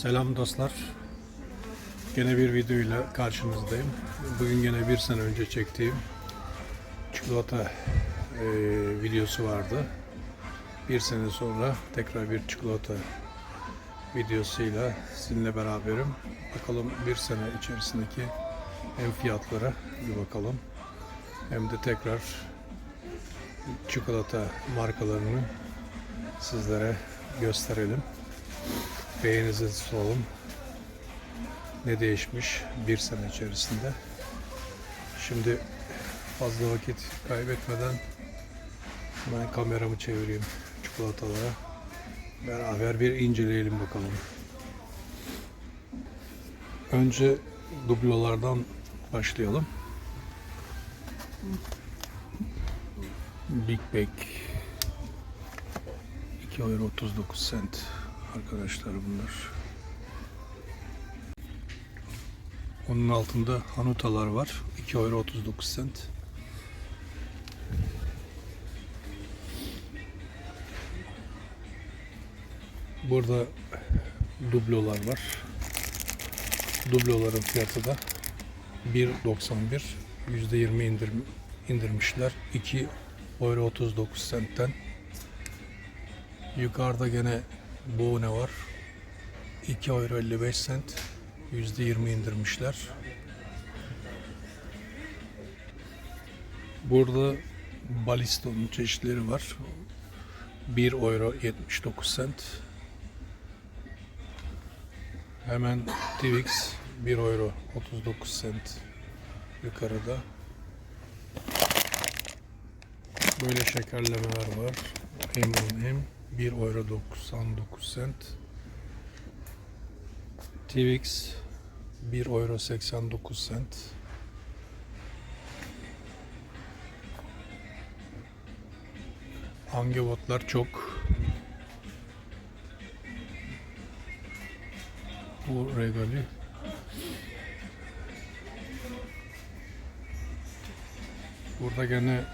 Selam dostlar. Gene bir videoyla karşınızdayım. Bugün gene bir sene önce çektiğim çikolata e, videosu vardı. Bir sene sonra tekrar bir çikolata videosuyla sizinle beraberim. Bakalım bir sene içerisindeki hem fiyatlara bir bakalım hem de tekrar çikolata markalarını sizlere gösterelim. Beğeninizi soralım. Ne değişmiş bir sene içerisinde. Şimdi fazla vakit kaybetmeden ben kameramı çevireyim çikolatalara. Beraber bir inceleyelim bakalım. Önce dublolardan başlayalım. Big Bag 2 euro 39 cent arkadaşlar bunlar. Onun altında hanutalar var. 2 euro 39 cent. Burada dublolar var. Dubloların fiyatı da 1.91 %20 indirim indirmişler. 2 euro 39 centten. Yukarıda gene bu ne var? 2 euro 55 cent. %20 indirmişler. Burada Baliston'un çeşitleri var. 1 euro 79 cent. Hemen Twix 1 euro 39 cent yukarıda. Böyle şekerlemeler var. M&M 1 euro 99 cent. Twix 1 euro 89 cent. Hangi botlar çok? Bu regali. Burada gene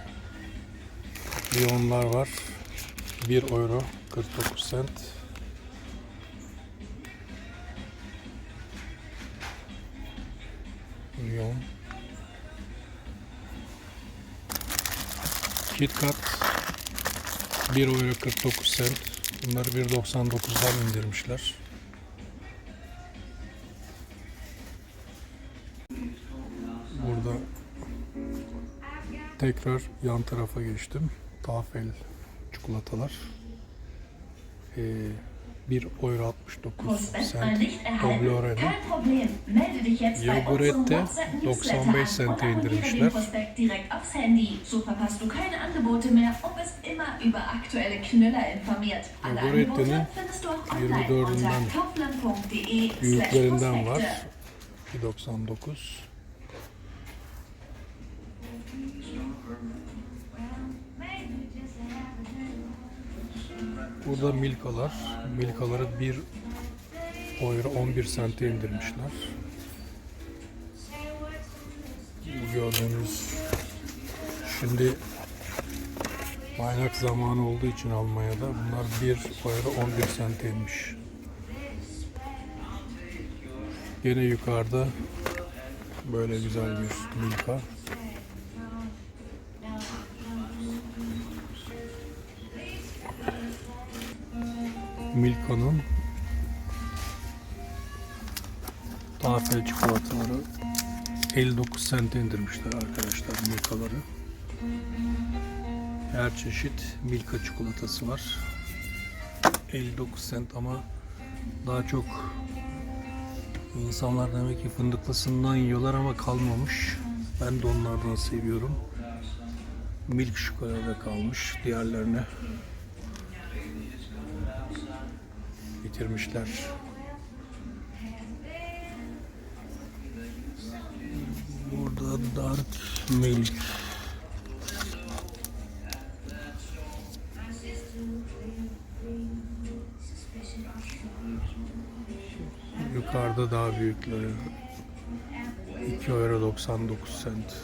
Lyonlar var. 1 euro 49 cent. Lyon. KitKat 1 euro 49 cent. Bunları 1.99'dan indirmişler. Burada tekrar yan tarafa geçtim. Tafel çikolatalar. Ee, 1 euro 69 sent Doblore'de. Yogurette 95 sente indirmişler. Yogurette'nin 24'ünden büyüklerinden var. 1.99 Burada Milkalar. Milkaları 1 euro 11 sente indirmişler. Bu gördüğünüz şimdi Bayrak zamanı olduğu için Almanya'da bunlar 1 euro 11 senteymiş. Gene yukarıda böyle güzel bir Milka. Milka'nın Tafel çikolataları 59 sente indirmişler arkadaşlar Milka'ları. Her çeşit Milka çikolatası var. 59 cent ama daha çok insanlar demek ki fındıklısından yiyorlar ama kalmamış. Ben de onlardan seviyorum. Milk çikolata kalmış. Diğerlerine bitirmişler. Burada dark milk Yukarıda daha büyükleri. 2 euro 99 cent.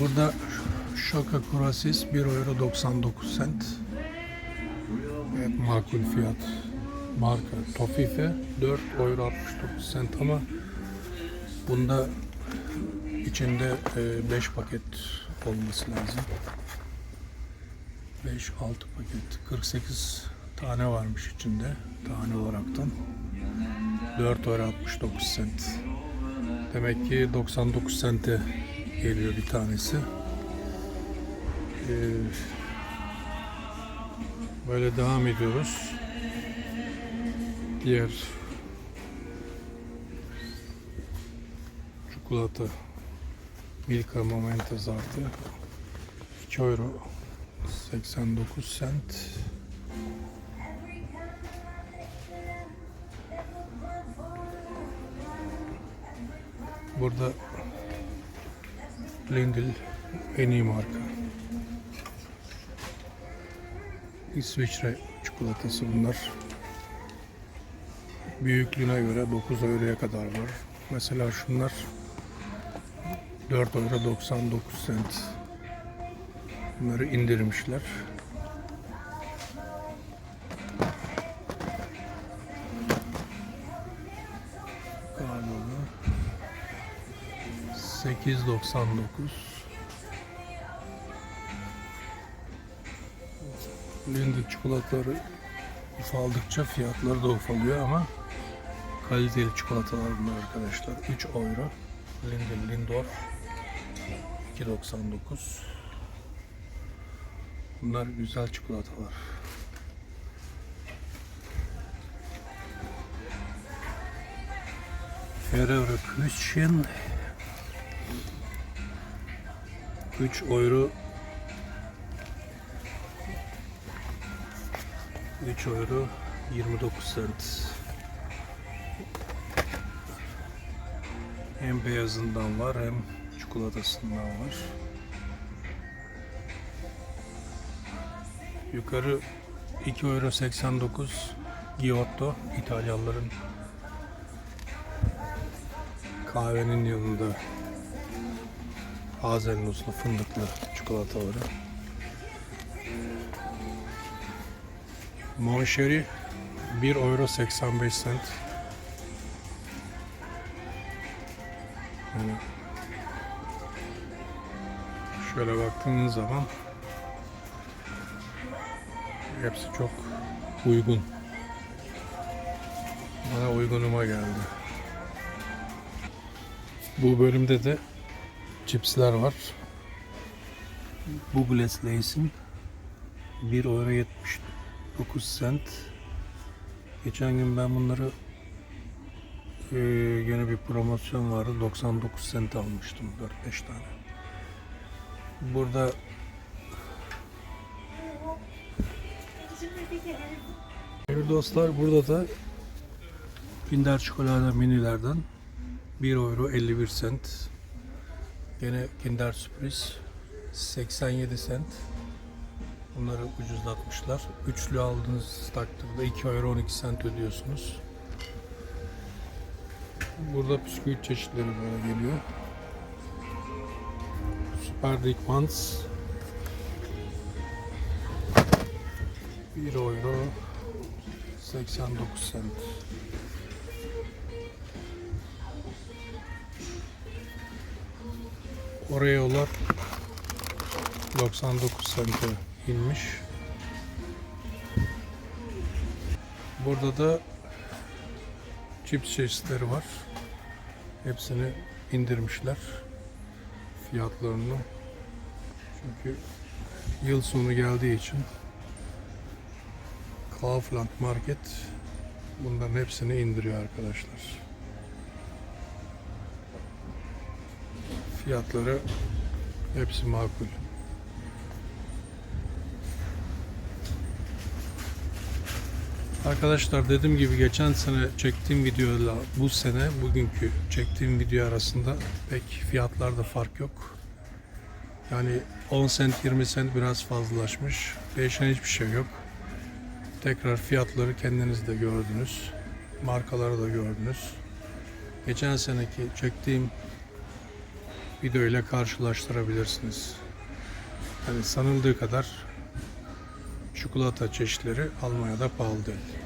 Burada Şoka Kurasis 1 euro 99 cent. Evet, makul fiyat. Marka Tofife 4 euro 69 cent ama bunda içinde 5 paket olması lazım. 5-6 paket. 48 tane varmış içinde tane olaraktan. 4 euro 69 cent. Demek ki 99 sente geliyor bir tanesi. Ee, böyle devam ediyoruz. Diğer çikolata Milka Momentos artı 2 euro 89 cent. Burada Lindl en iyi marka. İsviçre çikolatası bunlar. Büyüklüğüne göre 9 euroya kadar var. Mesela şunlar 4 euro 99 cent. Bunları indirmişler. Galiba 8.99 Lindt çikolataları ufaldıkça fiyatları da ufalıyor ama kaliteli çikolatalar bunlar arkadaşlar. 3 euro. Lindl Lindorf 2.99 Bunlar güzel çikolatalar. Ferrero Küchen 3 euro 3 euro 29 cent Hem beyazından var hem çikolatasından var. Yukarı 2 euro 89 Giotto İtalyanların kahvenin yanında hazelnutlu fındıklı çikolataları. Moncherie 1 euro 85 cent. Yani şöyle baktığınız zaman hepsi çok uygun. Bana uygunuma geldi. Bu bölümde de cipsler var. Bugles Lace'in 1 euro 79 cent. Geçen gün ben bunları ee, yine bir promosyon vardı. 99 cent almıştım 4-5 tane. Burada Sevgili dostlar burada da Kinder Çikolata minilerden 1 euro 51 cent. Yine Kinder Sürpriz 87 cent. Bunları ucuzlatmışlar. Üçlü aldığınız takdirde 2 euro 12 cent ödüyorsunuz. Burada bisküvit çeşitleri böyle geliyor. Super Dick Ones 1 euro 89 cent. Oreo'lar 99 sente inmiş. Burada da cips çeşitleri var. Hepsini indirmişler fiyatlarını. Çünkü yıl sonu geldiği için Kaufland Market bunların hepsini indiriyor arkadaşlar. Fiyatları hepsi makul. Arkadaşlar dediğim gibi geçen sene çektiğim videoyla bu sene bugünkü çektiğim video arasında pek fiyatlarda fark yok. Yani 10 sent 20 sent biraz fazlalaşmış. Değişen hiçbir şey yok. Tekrar fiyatları kendiniz de gördünüz. Markaları da gördünüz. Geçen seneki çektiğim video ile karşılaştırabilirsiniz. Yani sanıldığı kadar çikolata çeşitleri Almanya'da pahalı değil.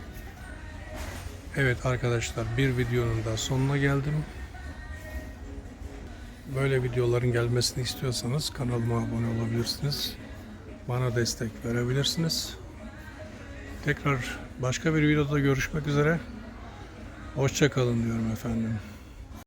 Evet arkadaşlar bir videonun da sonuna geldim. Böyle videoların gelmesini istiyorsanız kanalıma abone olabilirsiniz. Bana destek verebilirsiniz. Tekrar başka bir videoda görüşmek üzere. Hoşça kalın diyorum efendim.